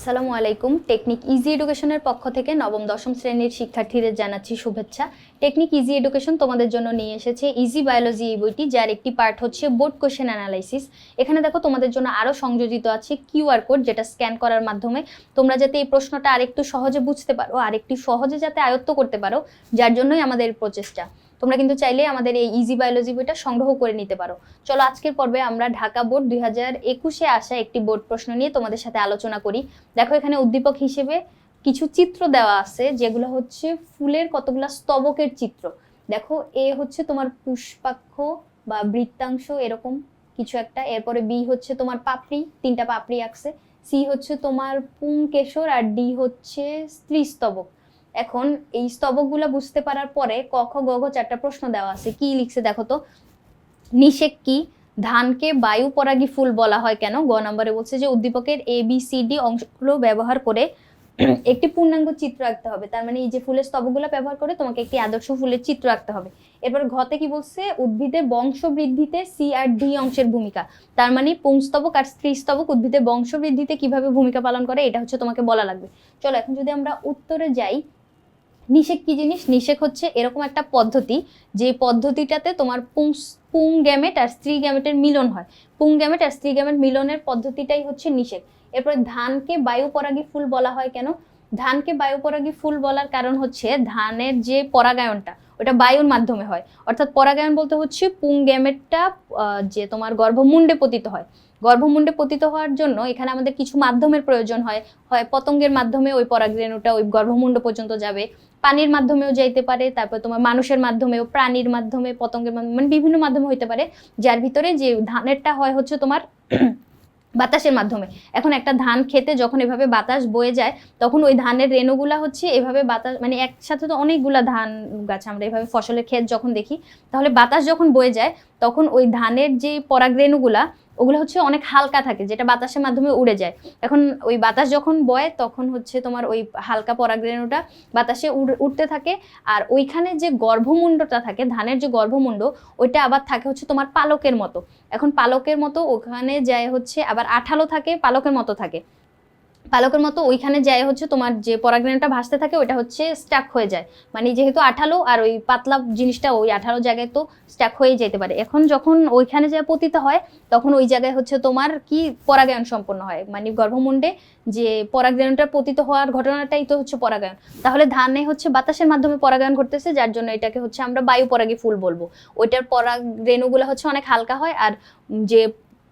আসসালামু আলাইকুম। Technique easy এডুকেশনের পক্ষ থেকে নবম, দশম শ্রেণির শিক্ষার্থীদের জানাচ্ছি শুভেচ্ছা। টেকনিক ইজি এডুকেশন তোমাদের জন্য নিয়ে এসেছে ইজি বায়োলজি এই বইটি, যার একটি পার্ট হচ্ছে বোর্ড কোশ্চেন অ্যানালাইসিস। এখানে দেখো তোমাদের জন্য আরও সংযোজিত আছে কিউআর কোড, যেটা স্ক্যান করার মাধ্যমে তোমরা যাতে এই প্রশ্নটা আরেকটু সহজে বুঝতে পারো, আরেকটু সহজে যাতে আয়ত্ত করতে পারো, যার জন্যই আমাদের প্রচেষ্টা। তোমরা কিন্তু চাইলে আমাদের এই ইজি বায়োলজি বইটা সংগ্রহ করে নিতে পারো। চলো আজকের পর্বে আমরা ঢাকা বোর্ড দুই হাজার একুশে আসা একটি বোর্ড প্রশ্ন নিয়ে তোমাদের সাথে আলোচনা করি। দেখো এখানে উদ্দীপক হিসেবে কিছু চিত্র দেওয়া আছে, যেগুলো হচ্ছে ফুলের কতগুলা স্তবকের চিত্র। দেখো এ হচ্ছে তোমার পুষ্পাক্ষ বা বৃত্তাংশ এরকম কিছু একটা, এরপরে বি হচ্ছে তোমার পাপড়ি, তিনটা পাপড়ি আঁকছে। সি হচ্ছে তোমার পুংকেশর আর ডি হচ্ছে স্ত্রী স্তবক এখন এই স্তবকগুলো বুঝতে পারার পরে ক, খ, গ, ঘ চারটা প্রশ্ন দেওয়া আছে। কি লিখছে দেখো তো? নিষেক কি? ধানকে বায়ু পরাগী ফুল বলা হয় কেন? গ নম্বরে বলছে যে উদ্দীপকের এ বি সি ডি অংশগুলো ব্যবহার করে একটি পূর্ণাঙ্গ চিত্র আঁকতে হবে। তার মানে এই যে ফুলের স্তবকগুলো ব্যবহার করে তোমাকে একটি আদর্শ ফুলের চিত্র আঁকতে হবে। এরপর ঘতে কি বলছে? উদ্ভিদের বংশ বৃদ্ধিতে সি আর ডি অংশের ভূমিকা। তার মানে পুংস্তবক আর স্ত্রী স্তবক উদ্ভিদের বংশ বৃদ্ধিতে কীভাবে ভূমিকা পালন করে, এটা হচ্ছে তোমাকে বলা লাগবে। চলো, এখন যদি আমরা উত্তরে যাই নিষেক কি জিনিস? নিষেক হচ্ছে এরকম একটা পদ্ধতি, যে পদ্ধতিটাতে তোমার পুং পুং গ্যামেট আর স্ত্রী গ্যামেটের মিলন হয়। পুং গ্যামেট আর স্ত্রী গ্যামেট মিলনের পদ্ধতিটাই হচ্ছে নিষেক। এরপরে ধানকে বায়ু পরাগী ফুল বলা হয় কেন? ধানকে বায়ু পরাগী ফুল বলার কারণ হচ্ছে ধানের যে পরাগায়নটা, ওটা বায়ুর মাধ্যমে হয়। অর্থাৎ পরাগায়ন বলতে হচ্ছে পুং গ্যামেটটা যে তোমার গর্ভমুণ্ডে পতিত হয়। গর্ভমুণ্ডে পতিত হওয়ার জন্য এখানে আমাদের কিছু মাধ্যমের প্রয়োজন হয়। হয় পতঙ্গের মাধ্যমে ওই পরাগরেণুটা ওই গর্ভমুণ্ড পর্যন্ত যাবে। পানির মাধ্যমেও যাইতে পারে, তারপর তোমার মানুষের মাধ্যমেও, প্রাণীর মাধ্যমে, পতঙ্গের মাধ্যমে মানে বিভিন্ন মাধ্যমে হইতে পারে, যার ভিতরে যে ধানেরটা হয় হচ্ছে তোমার বাতাসের মাধ্যমে। এখন একটা ধান খেতে যখন এভাবে বাতাস বয়ে যায়, তখন ওই ধানের রেণুগুলা হচ্ছে এভাবে বাতাস মানে একসাথে তো অনেকগুলা ধান গাছ আমরা এভাবে ফসলের ক্ষেত যখন দেখি, তাহলে বাতাস যখন বয়ে যায় তখন ওই ধানের যে পরাগরেণুগুলা ওগুলো হচ্ছে অনেক হালকা থাকে, যেটা বাতাসের মাধ্যমে উড়ে যায়। এখন ওই বাতাস যখন বয়, তখন হচ্ছে তোমার ওই হালকা পরাগরেণুটা বাতাসে উঠতে থাকে। আর ওইখানে যে গর্ভমুণ্ডটা থাকে, ধানের যে গর্ভমুণ্ড, ওইটা আবার থাকে হচ্ছে তোমার পালকের মতো। এখন পালকের মতো ওখানে যায় হচ্ছে, আবার আঠালো থাকে, পালকের মতো থাকে। পালকের মতো ওইখানে যায় হচ্ছে তোমার যে পরাগরেণুটা ভাসতে থাকে, ওইটা হচ্ছে স্টাক হয়ে যায়। মানে যেহেতু আঠালো আর ওই পাতলা জিনিসটা ওই আঠালো জায়গায় তো স্টাক হয়ে যেতে পারে। এখন যখন ওইখানে যায় পতিত হয়, তখন ওই জায়গায় হচ্ছে তোমার কি পরাগায়ন সম্পন্ন হয়? মানে গর্ভমুণ্ডে যে পরাগরেণুটা পতিত হওয়ার ঘটনাটাই তো হচ্ছে পরাগায়ন। তাহলে ধানে হচ্ছে বাতাসের মাধ্যমে পরাগায়ন ঘটতেছে, যার জন্য এটাকে হচ্ছে আমরা বায়ু পরাগী ফুল বলব। ওইটার পরাগ রেণুগুলো হচ্ছে অনেক হালকা হয়, আর যে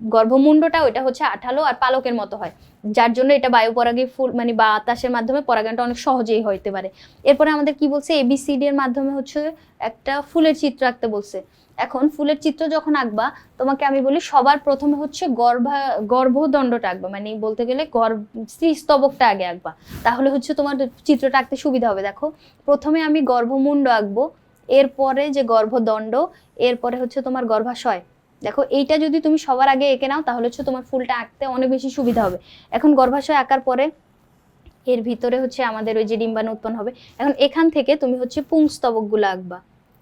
গর্ভমুণ্ডটা ওইটা হচ্ছে আঠালো আর পালকের মতো হয়। যার জন্য এটা বায়ু পরাগী ফুল মানে বাতাসের মাধ্যমে পরাগায়নটা অনেক সহজেই হইতে পারে। এরপরে আমাদের কি বলছে? এবিসিডি এর মাধ্যমে হচ্ছে একটা ফুলের চিত্র আঁকতে বলছে। এখন ফুলের চিত্র যখন আঁকবা, তোমাকে আমি বলি সবার প্রথমে হচ্ছে গর্ভা, গর্ভদণ্ডটা আঁকবা মানে বলতে গেলে গর্ভ স্ত্রী স্তবকটা আগে আঁকবা। তাহলে হচ্ছে তোমার চিত্রটা আঁকতে সুবিধা হবে। দেখো, প্রথমে আমি গর্ভমুণ্ড আঁকবো, এরপরে যে গর্ভদণ্ড, এরপরে হচ্ছে তোমার গর্ভাশয়। দেখো, এইটা যদি তুমি সবার আগে এঁকে নাও, তাহলে হচ্ছে তোমার ফুলটা আঁকতে অনেক বেশি সুবিধা হবে। এখন গর্ভাশয় আঁকার পরে এর ভিতরে হচ্ছে আমাদের ওই যে ডিম্বাণু উৎপন্ন হবে। এখন এখান থেকে তুমি হচ্ছে পুংস্তবকগুলো আঁকবা।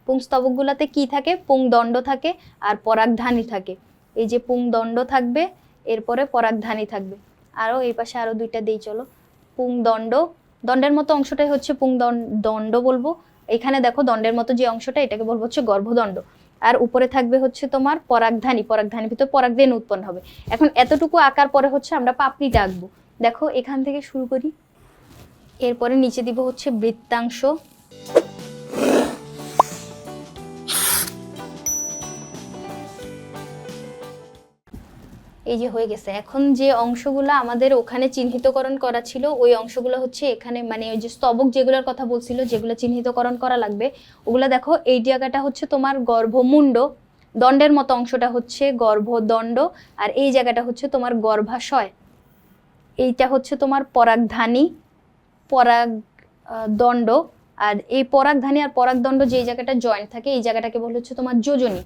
পুংস্তবকগুলোতে কি থাকে? পুংদণ্ড থাকে আর পরাগধানী থাকে। এই যে পুংদণ্ড থাকবে, এরপরে পরাগধানী থাকবে। আরও এই পাশে আরও দুইটা দিই, চলো। পুংদণ্ড দণ্ডের মতো অংশটাই হচ্ছে পুংদণ্ড দণ্ড বলব। এখানে দেখো দণ্ডের মতো যে অংশটা, এটাকে বলব হচ্ছে গর্ভদণ্ড। আর উপরে থাকবে হচ্ছে তোমার পরাগধানী, পরাগধানীর ভিতর পরাগরেণু উৎপন্ন হবে। এখন এতটুকু আকার পরে হচ্ছে আমরা পাপড়ি আঁকবো দেখো, এখান থেকে শুরু করি। এরপরে নিচে দিব হচ্ছে বৃত্তাংশ। এই যে হয়ে গেছে। এখন যে অংশগুলো আমাদের ওখানে চিহ্নিতকরণ করা ছিল, ওই অংশগুলো হচ্ছে এখানে মানে ওই যে স্তবক যেগুলোর কথা বলছিল, যেগুলো চিহ্নিতকরণ করা লাগবে, ওগুলো দেখো, এই জায়গাটা হচ্ছে তোমার গর্ভমুণ্ড, দণ্ডের মতো অংশটা হচ্ছে গর্ভদণ্ড, আর এই জায়গাটা হচ্ছে তোমার গর্ভাশয়। এইটা হচ্ছে তোমার পরাগধানী, পরাগ দণ্ড, আর এই পরাগধানী আর পরাগদণ্ড যে জায়গাটা জয়েন্ট থাকে, এই জায়গাটাকে বলে হচ্ছে তোমার যোজনী।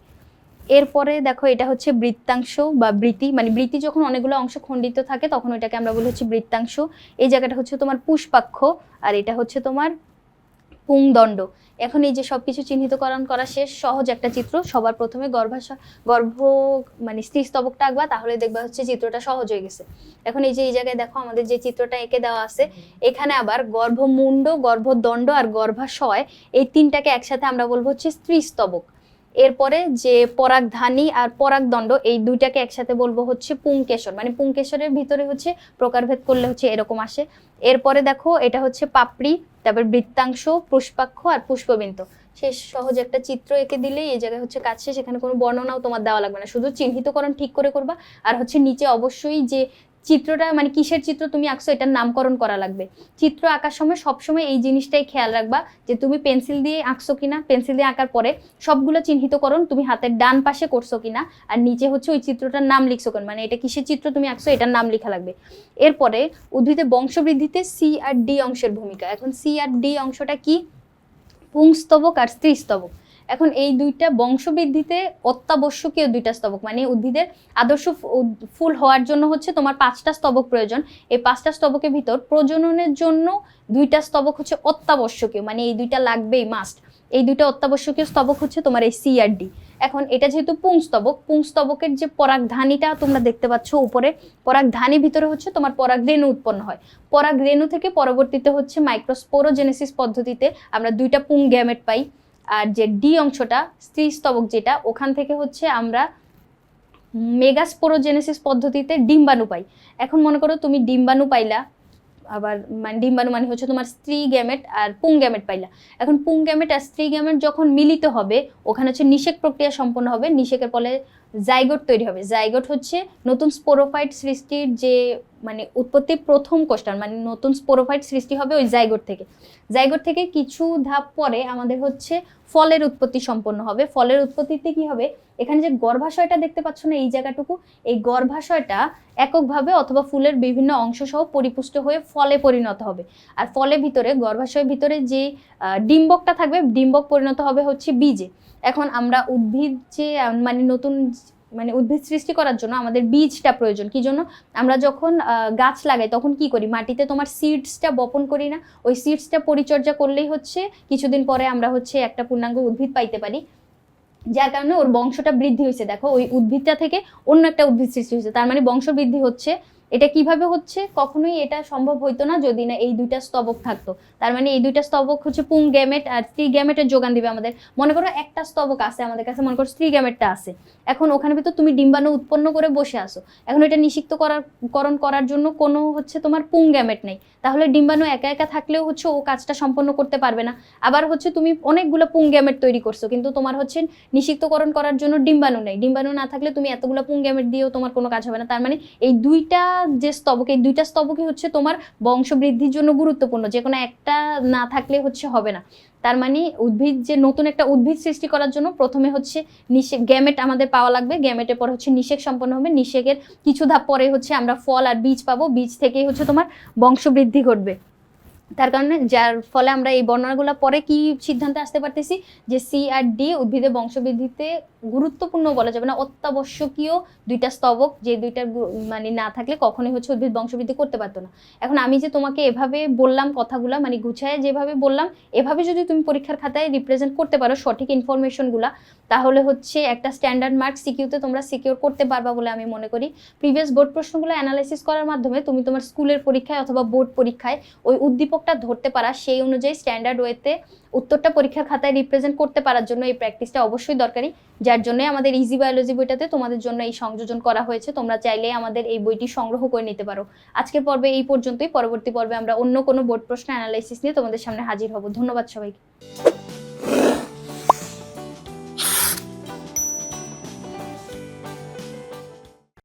এরপরে দেখো এটা হচ্ছে বৃত্তাংশ বা বৃতি মানে বৃতি যখন অনেকগুলো অংশ খণ্ডিত থাকে, তখন ওইটাকে আমরা বলি হচ্ছে বৃত্তাংশ। এই জায়গাটা হচ্ছে তোমার পুষ্পাক্ষ আর এটা হচ্ছে তোমার পুংদণ্ড। এখন এই যে সব সবকিছু চিহ্নিতকরণ করা শেষ, সহজ একটা চিত্র। সবার প্রথমে গর্ভাশয় গর্ভ মানে স্ত্রী স্তবকটা আঁকবা, তাহলে দেখবা হচ্ছে চিত্রটা সহজ হয়ে গেছে। এখন এই যে এই জায়গায় দেখো আমাদের যে চিত্রটা এঁকে দেওয়া আছে, এখানে আবার গর্ভমুণ্ড, গর্ভদণ্ড আর গর্ভাশয় এই তিনটাকে একসাথে আমরা বলব হচ্ছে স্ত্রী স্তবক। এরপরে যে পরাগধানী আর পরাগদণ্ড, এই দুইটাকে একসাথে বলব হচ্ছে পুংকেশর। মানে পুংকেশরের ভিতরে হচ্ছে প্রকারভেদ করলে হচ্ছে এরকম আসে। এরপরে দেখো, এটা হচ্ছে পাপড়ি, তারপর বৃত্তাংশ, পুষ্পাক্ষ আর পুষ্পবিন্ত। শেষ সহজ একটা চিত্র এঁকে দিলেই এই জায়গায় হচ্ছে শেষ, এখানে কোনো বর্ণনাও তোমার দেওয়া লাগবে না। শুধু চিহ্নিতকরণ ঠিক করে করবা। আর হচ্ছে নিচে অবশ্যই যে চিত্রটা মানে কিসের চিত্র তুমি আঁকছো, এটার নামকরণ করা লাগবে। চিত্র আঁকার সময় সবসময় এই জিনিসটাই খেয়াল রাখবা যে তুমি পেন্সিল দিয়ে আঁকছো কিনা। পেন্সিল দিয়ে আঁকার পরে সবগুলো চিহ্নিতকরণ তুমি হাতের ডান পাশে করছ কিনা আর নিচে হচ্ছে ওই চিত্রটার নাম লিখছো কেন। মানে এটা কিসের চিত্র তুমি আঁকছো, এটার নাম লেখা লাগবে। এরপরে উদ্ভিদের বংশবৃদ্ধিতে সি আর ডি অংশের ভূমিকা। এখন সি আর ডি অংশটা কি? পুংস্তবক আর স্ত্রীস্তবক। এখন এই দুইটা বংশবৃদ্ধিতে অত্যাবশ্যকীয় দুইটা স্তবক মানে উদ্ভিদের আদর্শ ফুল হওয়ার জন্য হচ্ছে তোমার পাঁচটা স্তবক প্রয়োজন। এই পাঁচটা স্তবকের ভিতর প্রজননের জন্য দুইটা স্তবক হচ্ছে অত্যাবশ্যকীয় মানে এই দুইটা লাগবেই মাস্ট এই দুইটা অত্যাবশ্যকীয় স্তবক হচ্ছে তোমার এই সি আর ডি এখন এটা যেহেতু পুংস্তবক পুংস্তবকের যে পরাগধানীটা তোমরা দেখতে পাচ্ছ উপরে, পরাগধানী ভিতরে হচ্ছে তোমার পরাগরেণু উৎপন্ন হয়। পরাগরেণু থেকে পরবর্তীতে হচ্ছে মাইক্রোস্পোরোজেনেসিস পদ্ধতিতে আমরা দুইটা পুং গ্যামেট পাই। আর যে ডি অংশটা, স্ত্রী স্তবক যেটা, ওখান থেকে হচ্ছে আমরা মেগাস্পোরোজেনেসিস পদ্ধতিতে ডিম্বাণু পাই। এখন মনে করো তুমি ডিম্বাণু পাইলা, আবার মানে ডিম্বাণু মানে হচ্ছে তোমার স্ত্রী গ্যামেট আর পুং গ্যামেট পাইলা। এখন পুং গ্যামেট আর স্ত্রী গ্যামেট যখন মিলিত হবে, ওখানে হচ্ছে নিষেক প্রক্রিয়া সম্পন্ন হবে। নিষেকের ফলে জাইগোট তৈরি হবে। জাইগোট হচ্ছে নতুন স্পোরোফাইট সৃষ্টির যে মানে উৎপত্তি প্রথম কোষ্টান মানে নতুন স্পোরোফাইট সৃষ্টি হবে ওই জাইগোট থেকে। জাইগোট থেকে কিছু ধাপ পরে আমাদের হচ্ছে ফলের উৎপত্তি সম্পন্ন হবে। ফলের উৎপত্তিতে কি হবে? এখানে যে গর্ভাশয়টা দেখতে পাচ্ছ না এই জায়গাটুকু, এই গর্ভাশয়টা এককভাবে অথবা ফুলের বিভিন্ন অংশ সহ পরিপুষ্ট হয়ে ফলে পরিণত হবে। আর ফলের ভিতরে গর্ভাশয়ের ভিতরে যে ডিম্বকটা থাকবে, ডিম্বক পরিণত হবে হচ্ছে বীজে। এখন আমরা উদ্ভিদ যে মানে নতুন মানে উদ্ভিদ সৃষ্টি করার জন্য আমাদের বীজটা প্রয়োজন। কি জন্য? আমরা যখন গাছ লাগাই তখন কি করি? মাটিতে তোমার সিডসটা বপন করি না। ওই সিডসটা পরিচর্যা করলেই হচ্ছে কিছুদিন পরে আমরা হচ্ছে একটা পূর্ণাঙ্গ উদ্ভিদ পাইতে পারি। যার কারণে ওর বংশটা বৃদ্ধি হয়েছে দেখো, ওই উদ্ভিদটা থেকে অন্য একটা উদ্ভিদ সৃষ্টি হয়েছে তার মানে বংশ বৃদ্ধি হচ্ছে। এটা কীভাবে হচ্ছে? কখনোই এটা সম্ভব হইতো না যদি না এই দুইটা স্তবক থাকতো। তার মানে এই দুইটা স্তবক হচ্ছে পুং গ্যামেট আর স্ত্রী গ্যামেটের যোগান দিবে আমাদের। মনে করো একটা স্তবক আছে আমাদের কাছে, মনে করো স্ত্রী গ্যামেটটা আছে। এখন ওখানে ভিতর তুমি ডিম্বাণু উৎপন্ন করে বসে আসো এখন এটা নিষিক্ত করার, করণ করার জন্য কোনো হচ্ছে তোমার পুং গ্যামেট নেই। তাহলে ডিম্বাণু একা একা থাকলেও হচ্ছে ও কাজটা সম্পন্ন করতে পারবে না। আবার হচ্ছে তুমি অনেকগুলো পুং গ্যামেট তৈরি করছ, কিন্তু তোমার হচ্ছে নিষিক্তকরণ করার জন্য ডিম্বাণু নেই। ডিম্বাণু না থাকলে তুমি এতগুলো পুং গ্যামেট দিয়েও তোমার কোনো কাজ হবে না। তার মানে এই দুইটা যে স্তবক, এই দুইটা স্তবকই হচ্ছে তোমার বংশবৃদ্ধির জন্য গুরুত্বপূর্ণ। যে কোনো একটা না থাকলে হচ্ছে হবে না। তার মানে উদ্ভিদ, যে নতুন একটা উদ্ভিদ সৃষ্টি করার জন্য প্রথমে হচ্ছে নিষেক গ্যামেট আমাদের পাওয়া লাগবে। গ্যামেটের পর হচ্ছে নিষেক সম্পন্ন হবে। নিষেকের কিছু ধাপ পরে হচ্ছে আমরা ফল আর বীজ পাবো। বীজ থেকেই হচ্ছে তোমার বংশবৃদ্ধি ঘটবে। তার কারণে যার ফলে আমরা এই বর্ণনাগুলো পরে কি সিদ্ধান্তে আসতে পারতেছি? যে সি আর ডি উদ্ভিদের বংশবৃদ্ধিতে গুরুত্বপূর্ণ বলা যাবে না, অত্যাবশ্যকীয় দুইটা স্তবক যে দুইটার মানে না থাকলে কখনোই হচ্ছে উদ্ভিদ বংশবৃদ্ধি করতে পারতো না। এখন আমি যে তোমাকে এভাবে বললাম কথাগুলো মানে গুছায় যেভাবে বললাম, এভাবে যদি তুমি পরীক্ষার খাতায় রিপ্রেজেন্ট করতে পারো সঠিক ইনফরমেশনগুলো তাহলে হচ্ছে একটা স্ট্যান্ডার্ড মার্ক সিকিউতে তোমরা সিকিউর করতে পারবা বলে আমি মনে করি। প্রিভিয়াস বোর্ড প্রশ্নগুলো অ্যানালাইসিস করার মাধ্যমে তুমি তোমার স্কুলের পরীক্ষায় অথবা বোর্ড পরীক্ষায় ওই উদ্দীপকটা ধরতে পারা, সেই অনুযায়ী স্ট্যান্ডার্ড ওয়েতে উত্তরটা পরীক্ষার খাতায় রিপ্রেজেন্ট করতে পারার জন্য এই প্র্যাকটিসটা অবশ্যই দরকারি। যার জন্য আমাদের ইজি বায়োলজি বইটাতে তোমাদের জন্য এই সংযোজন করা হয়েছে। তোমরা চাইলে আমাদের এই বইটি সংগ্রহ করে নিতে পারো। আজকের পর্বে এই পর্যন্তই। পরবর্তী পর্বে আমরা অন্য কোনো বোর্ড প্রশ্ন অ্যানালাইসিস নিয়ে তোমাদের সামনে হাজির হব। ধন্যবাদ সবাইকে।